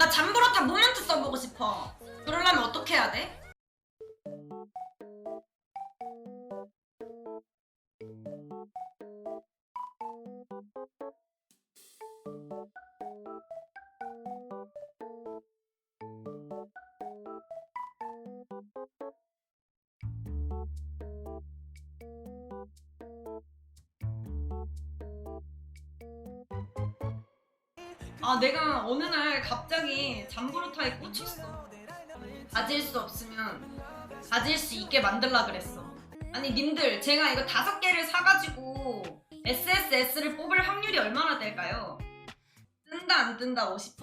나 잠브로타 모멘트 써보고 싶어. 그러려면 어떻게 해야 돼? 아 내가 어느 날 갑자기 잠브로타에 꽂혔어 가질 수 없으면 가질 수 있게 만들라 그랬어 아니 님들 제가 이거 다섯 개를 사가지고 SSS를 뽑을 확률이 얼마나 될까요? 뜬다 안 뜬다 50%?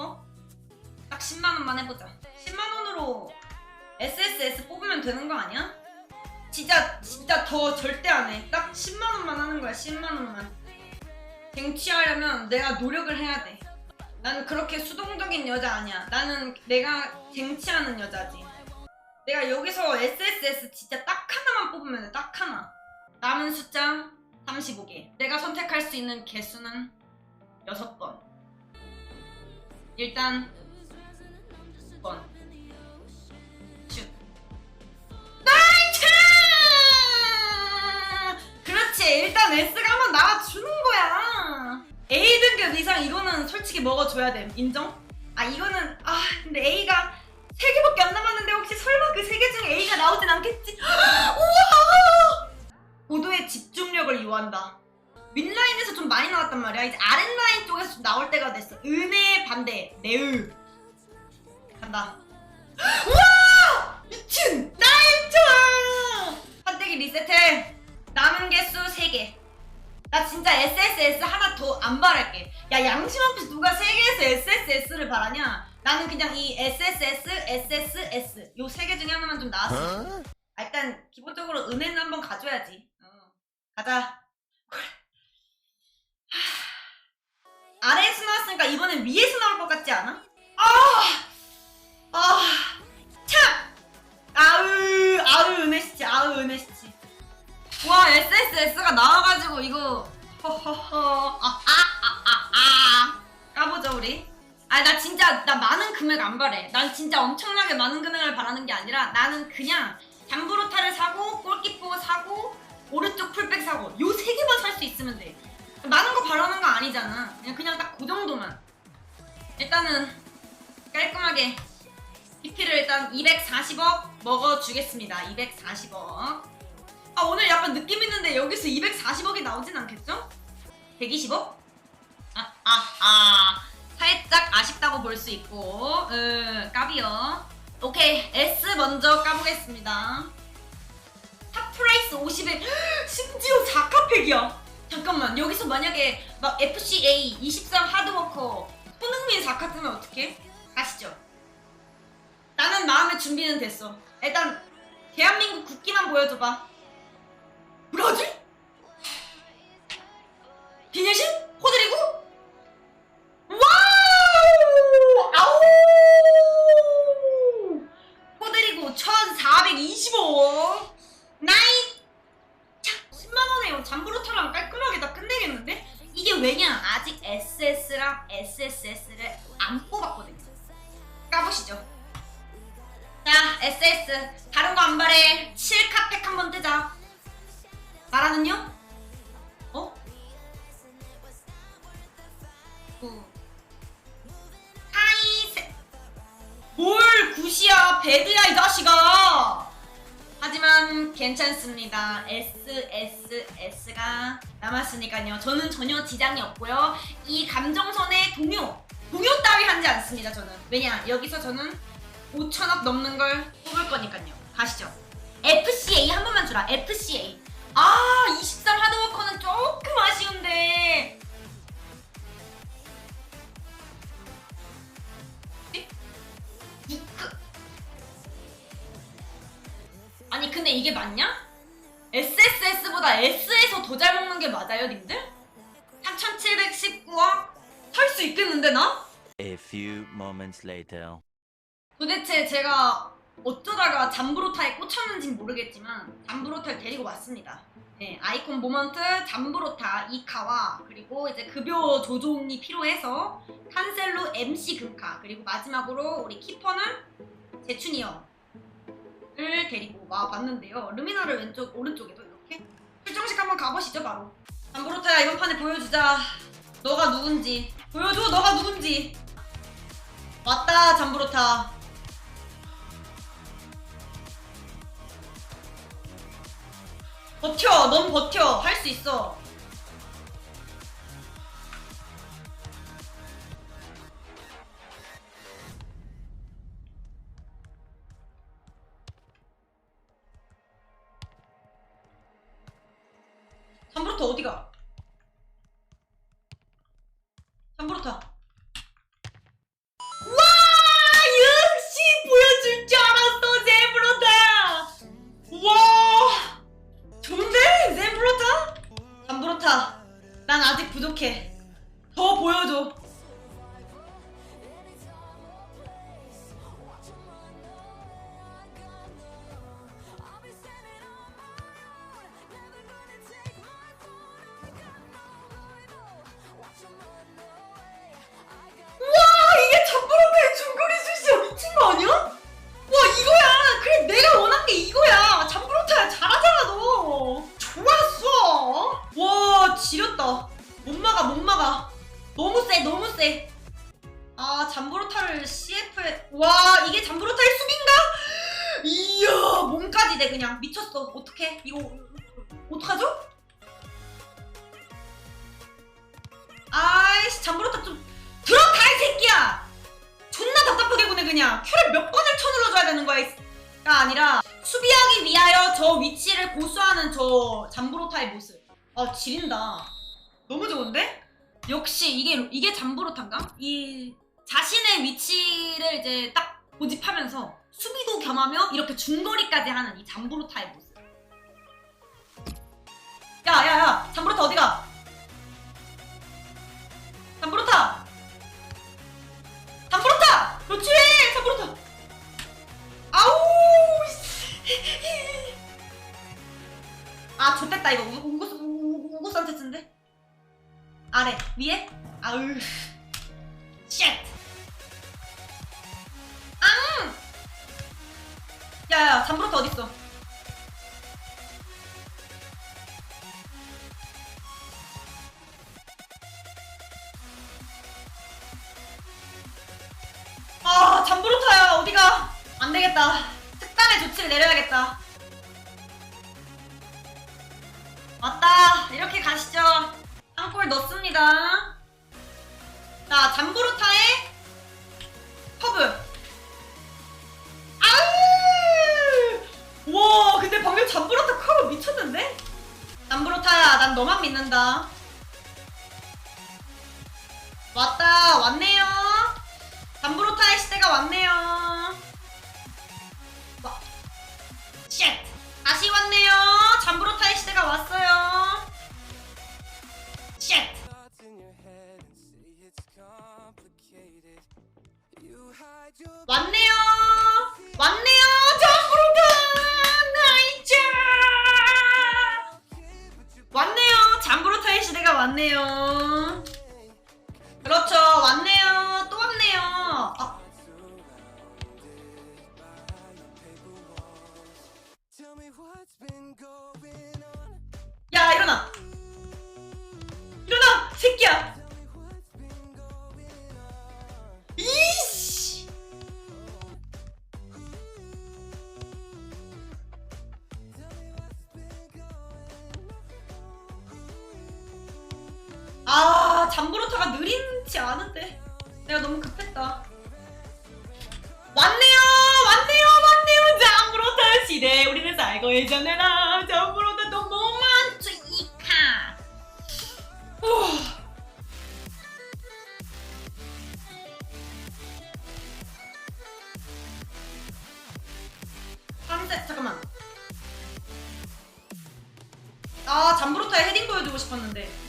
딱 10만원만 해보자 10만원으로 SSS 뽑으면 되는 거 아니야? 진짜 진짜 더 절대 안해딱 10만원만 하는 거야 10만원만 쟁취하려면 내가 노력을 해야 돼 나는 그렇게 수동적인 여자 아니야. 나는 내가 쟁취하는 여자지. 내가 여기서 SSS 진짜 딱 하나만 뽑으면 돼. 딱 하나. 남은 숫자 35개. 내가 선택할 수 있는 개수는 6번. 일단 6번. 슛. 나이스! 그렇지. 일단 S가 한번 나와주는 거야. A 등급 이상 이거는 솔직히 먹어줘야 돼. 인정? 아 이거는 아 근데 A가 세 개밖에 안 남았는데 혹시 설마 그 세 개 중에 A가 나오진 않겠지? 우와! 고도의 집중력을 요한다. 윗라인에서 좀 많이 나왔단 말이야. 이제 아랫라인 쪽에서 좀 나올 때가 됐어. 은혜 반대 내의 간다. 우와! 미친! 나이스! 판때기 리셋해. 남은 개수 3개. 나 진짜 SSS 하나 더 안 바랄게. 야 양심 없이 누가 세계에서 SSS를 바라냐? 나는 그냥 이 SSS, SSS 요 세 개 중에 하나만 좀 나왔어. 아, 일단 기본적으로 은혜는 한번 가져야지. 어. 가자. 하, 아래에서 나왔으니까 이번엔 위에서 나올 것 같지 않아? 아, 아, 와 SSS가 나와가지고 이거. 허허허. 아아아아. 까보죠 우리. 아 나 진짜 나 많은 금액 안 바래. 난 진짜 엄청나게 많은 금액을 바라는 게 아니라 나는 그냥 잠브로타를 사고 골키퍼 사고 오른쪽 풀백 사고 요 세 개만 살 수 있으면 돼. 많은 거 바라는 거 아니잖아. 그냥 그냥 딱 그 정도만. 일단은 깔끔하게 PP를 일단 240억 먹어주겠습니다. 240억 아 오늘 약간 느낌 있는데 여기서 240억이 나오진 않겠죠? 120억? 아, 아, 아. 살짝 아쉽다고 볼 수 있고, 으, 까비요. 오케이, S 먼저 까보겠습니다. 탑 프라이스 50에, 심지어 4카팩이야. 잠깐만, 여기서 만약에 막 FCA 23 하드워커, 손흥민 4카 뜨면 어떡해? 가시죠. 나는 마음의 준비는 됐어. 일단, 대한민국 국기만 보여줘봐. 까보시죠. 자 SS 다른 거 안 바래 7카팩 한번 뜨자. 나라는요? 어? 구. 하이 세... 뭘 굿이야 배드야 이 자식아. 하지만 괜찮습니다. SSS가 남았으니까요. 저는 전혀 지장이 없고요. 이 감정선의 동요 동요 따위 하지 않습니다 저는 왜냐 여기서 저는 5천억 넘는 걸 뽑을 거니까요 가시죠 FCA 한 번만 주라 FCA 아, 23 하드워커는 조금 아쉬운데. 아니, 근데 이게 맞냐? SSS보다 S에서 더 잘 먹는 게 맞아요, 님들? 3719억? 살수 있겠는데, 나? A few moments later. 도대체 제가 어쩌다가 잠브로타에 꽂혔는지 모르겠지만 잠브로타를 데리고 왔습니다. 네, 아이콘 모먼트 잠브로타 이카와 그리고 이제 급여 조종이 필요해서 칸셀로 MC 금카 그리고 마지막으로 우리 키퍼는 제추니어를 데리고 와 봤는데요. 루미너를 왼쪽 오른쪽에도 이렇게 출정식 한번 가보시죠 바로. 잠브로타야 이번 판에 보여주자. 너가 누군지 보여줘 너가 누군지. 왔다 잠브로타. 버텨 넌 버텨 할 수 있어. 잠브로타. 와 역시 보여줄 줄 알았어 제브로타. 와 좋은데 제브로타? 잠브로타 난 아직 부족해. 더 보여줘. 막아 못 막아. 너무 세 너무 세 아 잠브로타를 CF에 와 이게 잠브로타의 수비인가? 이야 몸까지 돼 그냥. 미쳤어. 어떡해? 이거 어떡하죠? 아이씨 잠브로타 좀 들어가 이 새끼야! 존나 답답하게 보내 그냥. 큐를 몇 번을 쳐눌러줘야 되는 거야 가 아니라 수비하기 위하여 저 위치를 고수하는 저 잠브로타의 모습. 아 지린다 너무 좋은데? 역시 이게 이게 잠브로타인가? 이 자신의 위치를 이제 딱 고집하면서 수비도 겸하며 이렇게 중거리까지 하는 이 잠브로타의 모습 야야야 잠브로타 어디가? 어딨어? 아 잠브로타야. 어디가? 안 되겠다. 특단의 조치를 내려야겠다. 왔다. 이렇게 가시죠. 한 골 넣습니다 다시 왔네요. 잠브로타의 시대가 왔어요. 쉣! 왔네요. 왔네요. 잠브로타! 나이스! 왔네요. 잠브로타의 시대가 왔네요. 그렇죠. 왔네요. 아, 잠브로타가 느린지 않은데. 내가 너무 급했다. 왔네요! 왔네요! 왔네요! 잠브로타 시대! 우리는 살고 예전에라! 잠브로타 너무 많죠, 이카! 후. 한세 잠깐만. 아 잠브로타의 헤딩 보여주고 싶었는데.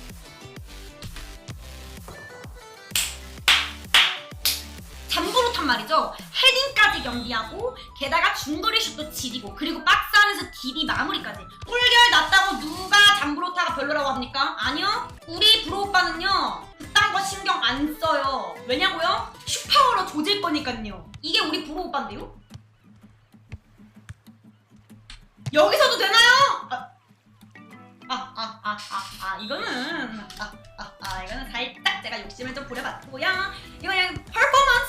헤딩까지 경기하고 게다가 중거리 슛도 지리고 그리고 박스 안에 하면서 DB 마무리까지. 꿀결 났다고 누가 잠브로타가 별로라고 합니까? 아니요. 우리 브로 오빠는요. 그딴 거 신경 안 써요. 왜냐고요? 슈파워로 조질 거니까요. 이게 우리 브로 오빠인데요? 여기서도 되나요? 아, 아, 아, 아, 아, 아, 이거는, 아, 아, 아, 이거는 살짝 제가 욕심을 좀 부려봤고요. 이거 그냥 퍼포먼스.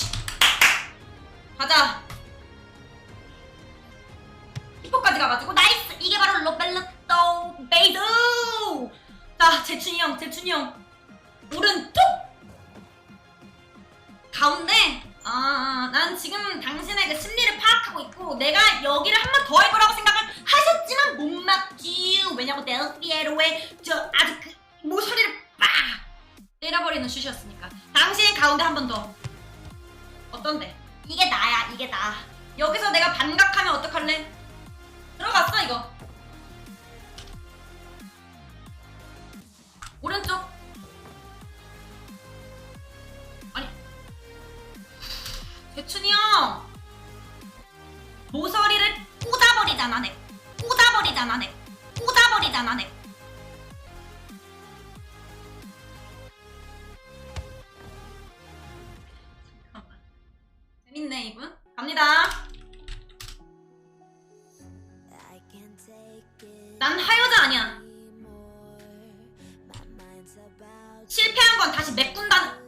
그렇지. 가자. 히포까지 가가지고 나이스. 이게 바로 로벨로또 베이드. 자, 재춘이 형, 재춘이 형. 오른쪽. 가운데. 아, 난 지금 당신의 그 심리를 파악하고 있고 내가 여기를 한 번더할 거라고 생각을 하셨지만 못 막지. 왜냐고 델피에로의 저 아주 그 모서리를 빡 때려버리는 슛이었으니까. 당신 가운데 한 번 더. 어떤데? 이게 나야, 이게 나. 여기서 내가 반각하면 어떡할래? 들어갔어, 이거. 오른쪽. 아니. 대춘이 형! 모서리를 꽂아버리잖아, 내. 꽂아버리잖아, 내. 꽂아버리잖아, 내. 건 다시 메꾼다는,